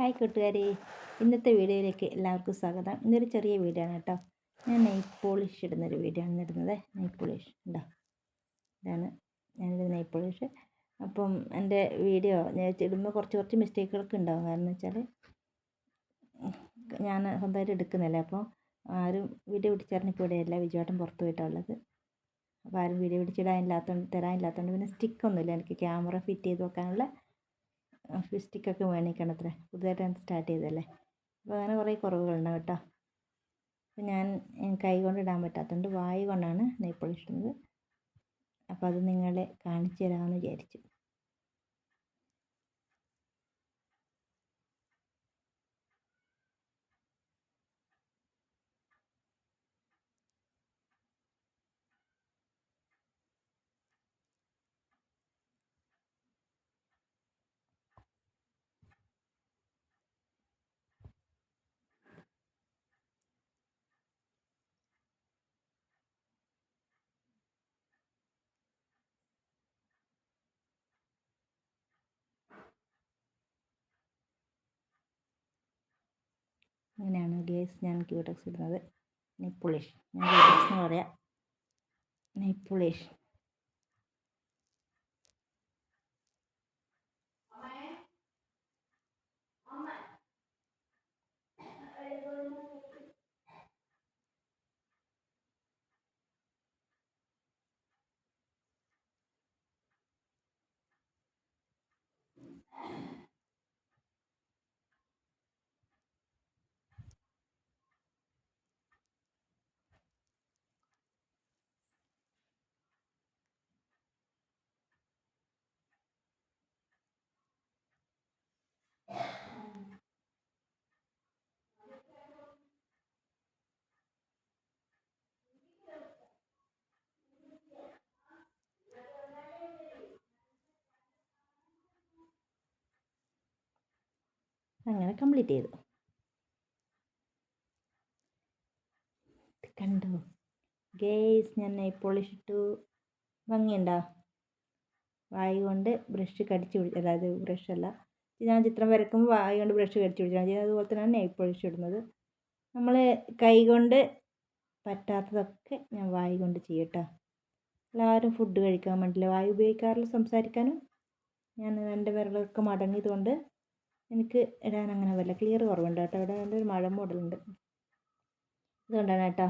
Hi കൂട്ടുകാരെ. ഇന്നത്തെ വീഡിയോയിലേക്ക് എല്ലാവർക്കും സ്വാഗതം. ഇന്നൊരു ചെറിയ വീഡിയോ ആണ് കേട്ടോ. ഞാൻ നെയ് പോളിഷ് ഇടുന്നൊരു വീഡിയോ ആണ് ഇടുന്നത്. നെയ് പോളിഷ് ഉണ്ടോ? ഇതാണ് ഞാനിത് നെയ് പോളിഷ് അപ്പം എന്റെ വീഡിയോ ഞാൻ ഇടുമ്പോൾ കുറച്ച് കുറച്ച് മിസ്റ്റേക്കുകളൊക്കെ ഉണ്ടാവും. കാരണം വെച്ചാൽ ഞാൻ സ്വന്തമായിട്ട് എടുക്കുന്നില്ല. അപ്പോൾ ആരും വീഡിയോ പിടിച്ചറിഞ്ഞപ്പോൾ ഇവിടെയല്ല വിജുവാട്ടം പുറത്ത് പോയിട്ടുള്ളത് അപ്പോൾ ആരും വീഡിയോ പിടിച്ചിടാനില്ലാത്തതുകൊണ്ട് തരാനില്ലാത്തതുകൊണ്ട് പിന്നെ സ്റ്റിക്കൊന്നുമില്ല. എനിക്ക് ക്യാമറ ഫിറ്റ് ചെയ്ത് വെക്കാനുള്ള സ്റ്റിക്കൊക്കെ മേടിക്കണം അത്ര. ഞാൻ സ്റ്റാർട്ട് ചെയ്തതല്ലേ? അപ്പോൾ അങ്ങനെ കുറേ കുറവുകളുണ്ട് കേട്ടോ. അപ്പോൾ ഞാൻ കൈ കൊണ്ട് ഇടാൻ പറ്റാത്തതുകൊണ്ട് വായു കൊണ്ടാണ് നെയ് പോളിഷ് ഇടുന്നത്. അപ്പോൾ അത് നിങ്ങളെ കാണിച്ചു തരാമെന്ന് വിചാരിച്ചു. അങ്ങനെയാണ് ഗേസ് ഞാൻ ക്യൂടെക്സ് ഇടുന്നത്. നെയ്പുളിഷ് ഞാൻ ക്യൂടെക്സ് എന്ന് പറയാം. നെയ്പുളിഷ് അങ്ങനെ കംപ്ലീറ്റ് ചെയ്തു. കണ്ടു? ഗേസ് ഞാൻ നെയ് പോളിഷ് ഇട്ടു. ഭംഗിയുണ്ടോ? വായ കൊണ്ട് ബ്രഷ് കടിച്ചു പിടിച്ച് അതായത് ബ്രഷ് അല്ല. ഞാൻ ചിത്രം വരക്കുമ്പോൾ വായ കൊണ്ട് ബ്രഷ് കടിച്ചു പിടിച്ചാൽ മതി. അതുപോലെ തന്നെയാണ് നെയ് പോളിഷ് ഇടുന്നത്. നമ്മൾ കൈ കൊണ്ട് പറ്റാത്തതൊക്കെ ഞാൻ വായ കൊണ്ട് ചെയ്യട്ടോ. എല്ലാവരും ഫുഡ് കഴിക്കാൻ വേണ്ടിയില്ല വായു ഉപയോഗിക്കാറില്ല സംസാരിക്കാനും. ഞാൻ എന്റെ വിരലൊക്കെ മടങ്ങിയതുകൊണ്ട് എനിക്ക് ഇടാൻ അങ്ങനെ വല്ല ക്ലിയർ കുറവുണ്ട് കേട്ടോ ഇവിടെ നല്ലൊരു മഴ മൂടലുണ്ട്. അതുകൊണ്ടാണ് കേട്ടോ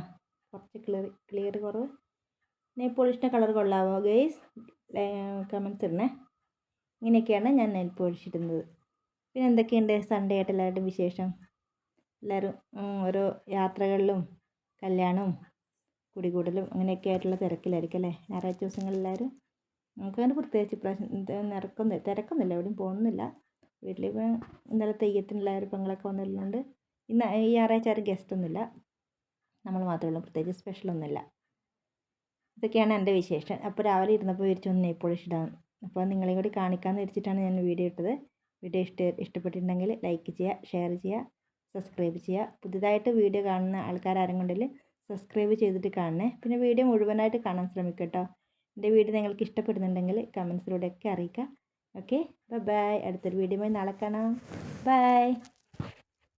കുറച്ച് ക്ലിയർ ക്ലിയർ കുറവ്. നെയിൽ പോളിഷിന്റെ കളർ കൊള്ളാമോ ഗെയ്സ് കമൻസ് ഇടണേ. ഇങ്ങനെയൊക്കെയാണ് ഞാൻ നെയിൽ പോളിഷ് ഇടുന്നത്. പിന്നെ എന്തൊക്കെയുണ്ട് സൺഡേ ആയിട്ട് എല്ലാവരുടെയും വിശേഷം? എല്ലാവരും ഓരോ യാത്രകളിലും കല്യാണവും കുടികൂടലും അങ്ങനെയൊക്കെ ആയിട്ടുള്ള തിരക്കിലായിരിക്കും അല്ലേ? ഞായറാഴ്ച ദിവസങ്ങളിൽ എല്ലാവരും. നമുക്കങ്ങനെ പ്രത്യേകിച്ച് ഇപ്രാവശ്യം തിരക്കൊന്നും തിരക്കൊന്നുമില്ല. എവിടെയും പോകുന്നില്ല. വീട്ടിലിപ്പോൾ ഇന്നലെ തെയ്യത്തിനുള്ള പെങ്ങളൊക്കെ വന്നതുകൊണ്ട് ഇന്ന് ഈ ഞായറാഴ്ച ആരും ഗസ്റ്റ് ഒന്നുമില്ല. നമ്മൾ മാത്രമേ ഉള്ളൂ. പ്രത്യേകിച്ച് സ്പെഷ്യലൊന്നുമില്ല ഇതൊക്കെയാണ് എന്റെ വിശേഷം. അപ്പോൾ രാവിലെ ഇരുന്നപ്പോൾ വിരിച്ച് ഒന്ന് നെയ്പോളിഷ് ഇടാം. അപ്പോൾ നിങ്ങളെയും കൂടി കാണിക്കാമെന്ന് വിരിച്ചിട്ടാണ് ഞാൻ വീഡിയോ ഇട്ടത്. വീഡിയോ ഇഷ്ട ഇഷ്ടപ്പെട്ടിട്ടുണ്ടെങ്കിൽ ലൈക്ക് ചെയ്യുക ഷെയർ ചെയ്യുക സബ്സ്ക്രൈബ് ചെയ്യുക. പുതുതായിട്ട് വീഡിയോ കാണുന്ന ആൾക്കാർ ആരെങ്കിലും സബ്സ്ക്രൈബ് ചെയ്തിട്ട് കാണണേ. പിന്നെ വീഡിയോ മുഴുവനായിട്ട് കാണാൻ ശ്രമിക്കുക കേട്ടോ. എന്റെ വീഡിയോ നിങ്ങൾക്ക് ഇഷ്ടപ്പെടുന്നുണ്ടെങ്കിൽ കമൻസിലൂടെയൊക്കെ അറിയിക്കുക. ഓക്കെ? ബൈ. അടുത്തൊരു വീഡിയോയുമായി നാളെ കാണാം. ബൈ.